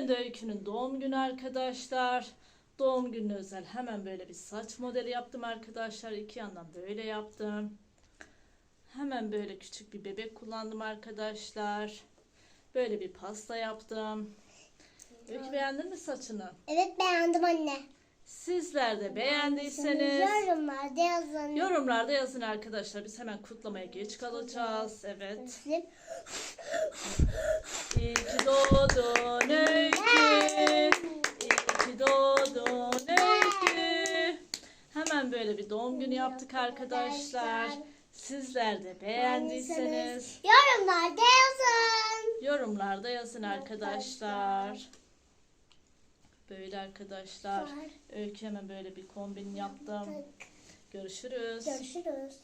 Bugün de Öykü'nün doğum günü arkadaşlar. Doğum gününe özel hemen böyle bir saç modeli yaptım arkadaşlar. İki yandan böyle yaptım. Hemen böyle küçük bir bebek kullandım arkadaşlar. Böyle bir pasta yaptım. Öykü beğendin mi saçını? Evet beğendim anne. Sizler de beğendiyseniz Yorumlarda yazın. yorumlarda yazın arkadaşlar. Biz hemen kutlamaya geç kalacağız. Evet. İyi ki doğdun Öykü. İyi ki doğdun Öykü. Hemen böyle bir doğum günü yaptık arkadaşlar. Sizler de beğendiyseniz Yorumlarda yazın. yorumlarda yazın arkadaşlar. Böyle arkadaşlar. Öykü hemen böyle bir kombin yaptım. Görüşürüz. Görüşürüz.